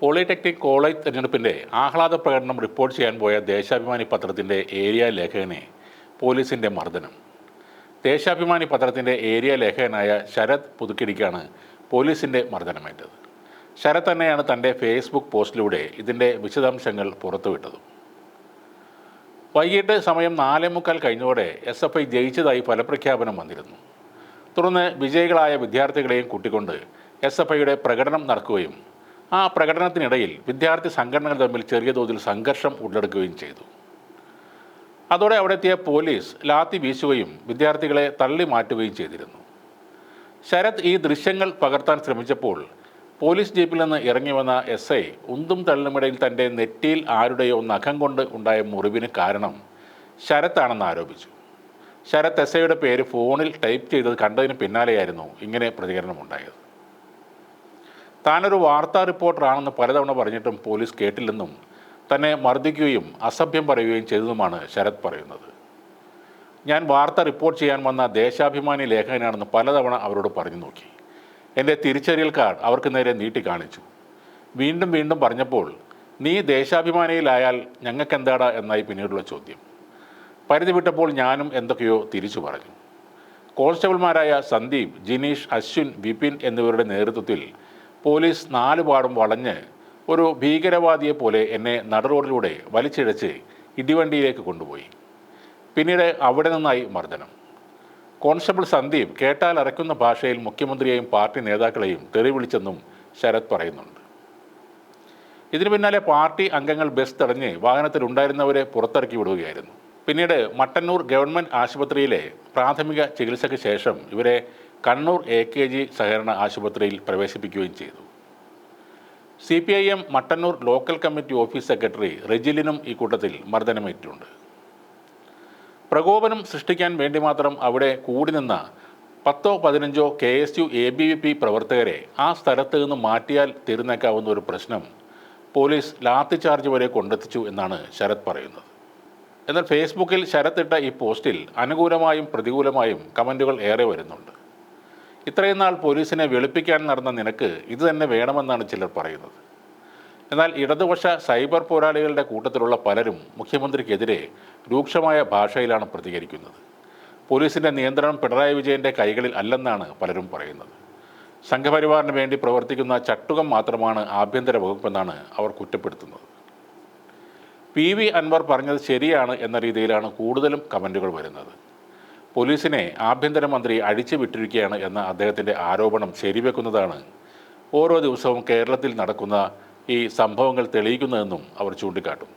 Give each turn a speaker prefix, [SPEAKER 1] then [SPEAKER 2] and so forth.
[SPEAKER 1] Polytechnic college തെരഞ്ഞെടുപ്പിന്റെ ആഹ്ലാദ പ്രകടനം റിപ്പോർട്ട് ചെയ്യാൻ പോയ ദേശാഭിമാനി പത്രത്തിന്റെ ഏരിയ ലേഖകനെ പോലീസിന്റെ മർദ്ദനം. ദേശാഭിമാനി പത്രത്തിന്റെ ഏരിയ ലേഖകനായ ശരത് പുതുക്കിടിക്കാണ് പോലീസിന്റെ മർദ്ദനമേറ്റത്. ശരത് തന്നെയാണ് തന്റെ ഫേസ്ബുക്ക് പോസ്റ്റിലൂടെ ഇതിന്റെ വിശദാംശങ്ങൾ പുറത്തുവിട്ടതും. വൈകിട്ട് സമയം നാലേ മുക്കാൽ കഴിഞ്ഞോടെ എസ് എഫ് ഐ ജയിച്ചതായി ഫലപ്രഖ്യാപനം വന്നിരുന്നു. തുടർന്ന് വിജയികളായ വിദ്യാർത്ഥികളെയും കൂട്ടിക്കൊണ്ട് എസ് എഫ് ഐയുടെ പ്രകടനം നടക്കുകയും ആ പ്രകടനത്തിനിടയിൽ വിദ്യാർത്ഥി സംഘടനകൾ തമ്മിൽ ചെറിയ തോതിൽ സംഘർഷം ഉടലെടുക്കുകയും ചെയ്തു. അതോടെ അവിടെ എത്തിയ പോലീസ് ലാത്തി വീശുകയും വിദ്യാർത്ഥികളെ തള്ളി മാറ്റുകയും ചെയ്തിരുന്നു. ശരത് ഈ ദൃശ്യങ്ങൾ പകർത്താൻ ശ്രമിച്ചപ്പോൾ പോലീസ് ജീപ്പിൽ നിന്ന് ഇറങ്ങി വന്ന എസ് ഐ ഉന്തും തള്ളുമിടയിൽ തന്റെ നെറ്റിയിൽ ആരുടെയോ നഖം കൊണ്ട് ഉണ്ടായ മുറിവിന് കാരണം ശരത്താണെന്ന് ആരോപിച്ചു. ശരത് എസ് ഐയുടെ പേര് ഫോണിൽ ടൈപ്പ് ചെയ്തത് കണ്ടതിന് പിന്നാലെയായിരുന്നു ഇങ്ങനെ പ്രതികരണമുണ്ടായത്. താനൊരു വാർത്താ റിപ്പോർട്ടറാണെന്ന് പലതവണ പറഞ്ഞിട്ടും പോലീസ് കേട്ടില്ലെന്നും തന്നെ മർദ്ദിക്കുകയും അസഭ്യം പറയുകയും ചെയ്തതുമാണ് ശരത് പറയുന്നത്. ഞാൻ വാർത്ത റിപ്പോർട്ട് ചെയ്യാൻ വന്ന ദേശാഭിമാനി ലേഖകനാണെന്ന് പലതവണ അവരോട് പറഞ്ഞു നോക്കി. എന്റെ തിരിച്ചറിയൽ കാർഡ് അവർക്ക് നേരെ നീട്ടി കാണിച്ചു. വീണ്ടും വീണ്ടും പറഞ്ഞപ്പോൾ നീ ദേശാഭിമാനിയിലായാൽ ഞങ്ങൾക്കെന്താടാ? എന്നായി പിന്നീടുള്ള ചോദ്യം. പരിധി വിട്ടപ്പോൾ ഞാനും എന്തൊക്കെയോ തിരിച്ചു പറഞ്ഞു. കോൺസ്റ്റബിൾമാരായ സന്ദീപ് ജിനീഷ് അശ്വിൻ വിപിൻ എന്നിവരുടെ നേതൃത്വത്തിൽ പോലീസ് നാലുപാടും വളഞ്ഞ് ഒരു ഭീകരവാദിയെ പോലെ എന്നെ നടുറോഡിലൂടെ വലിച്ചിഴച്ച് ഇടിവണ്ടിയിലേക്ക് കൊണ്ടുപോയി. പിന്നീട് അവിടെ നിന്നായി മർദ്ദനം. കോൺസ്റ്റബിൾ സന്ദീപ് കേട്ടാൽ അറയ്ക്കുന്ന ഭാഷയിൽ മുഖ്യമന്ത്രിയെയും പാർട്ടി നേതാക്കളെയും തെറി വിളിച്ചെന്നും ശരത് പറയുന്നുണ്ട്. ഇതിനു പിന്നാലെ പാർട്ടി അംഗങ്ങൾ ബസ് തടഞ്ഞ് വാഹനത്തിലുണ്ടായിരുന്നവരെ പുറത്തിറക്കി വിടുകയായിരുന്നു. പിന്നീട് മട്ടന്നൂർ ഗവൺമെന്റ് ആശുപത്രിയിലെ പ്രാഥമിക ചികിത്സയ്ക്ക് ശേഷം ഇവരെ കണ്ണൂർ എ കെ ജി സഹകരണ ആശുപത്രിയിൽ പ്രവേശിപ്പിക്കുകയും ചെയ്തു. C P I M Mattannur local committee office secretary റെജിലിനും ഈ കൂട്ടത്തിൽ മർദ്ദനമേറ്റിട്ടുണ്ട്. പ്രകോപനം സൃഷ്ടിക്കാൻ വേണ്ടി മാത്രം അവിടെ കൂടി നിന്ന പത്തോ പതിനഞ്ചോ K S U A B V P പ്രവർത്തകരെ ആ സ്ഥലത്ത് നിന്ന് മാറ്റിയാൽ തീർന്നേക്കാവുന്ന ഒരു പ്രശ്നം പോലീസ് ലാത്തി ചാർജ് വരെ കൊണ്ടെത്തിച്ചു എന്നാണ് ശരത് പറയുന്നത്. എന്നാൽ ഫേസ്ബുക്കിൽ ശരത്തിട്ട ഈ പോസ്റ്റിൽ അനുകൂലമായും പ്രതികൂലമായും കമന്റുകൾ ഏറെ വരുന്നുണ്ട്. ഇത്രയും നാൾ പോലീസിനെ വെളുപ്പിക്കാൻ നടന്ന നിനക്ക് ഇത് തന്നെ വേണമെന്നാണ് ചിലർ പറയുന്നത്. എന്നാൽ ഇടതുപക്ഷ സൈബർ പോരാളികളുടെ കൂട്ടത്തിലുള്ള പലരും മുഖ്യമന്ത്രിക്കെതിരെ രൂക്ഷമായ ഭാഷയിലാണ് പ്രതികരിക്കുന്നത്. പോലീസിന്റെ നിയന്ത്രണം പിണറായി വിജയന്റെ കൈകളിൽ അല്ലെന്നാണ് പലരും പറയുന്നത്. സംഘപരിവാറിന് വേണ്ടി പ്രവർത്തിക്കുന്ന ചട്ടുകം മാത്രമാണ് ആഭ്യന്തര വകുപ്പെന്നാണ് അവർ കുറ്റപ്പെടുത്തുന്നത്. പി വി അൻവർ പറഞ്ഞത് ശരിയാണ് എന്ന രീതിയിലാണ് കൂടുതലും കമന്റുകൾ വരുന്നത്. പോലീസിനെ ആഭ്യന്തരമന്ത്രി അഴിച്ചു വിട്ടിരിക്കുകയാണ് എന്ന അദ്ദേഹത്തിന്റെ ആരോപണം ശരിവെക്കുന്നതാണ് ഓരോ ദിവസവും കേരളത്തിൽ നടക്കുന്ന ഈ സംഭവങ്ങൾ തെളിയിക്കുന്നതെന്നും അവർ ചൂണ്ടിക്കാട്ടും.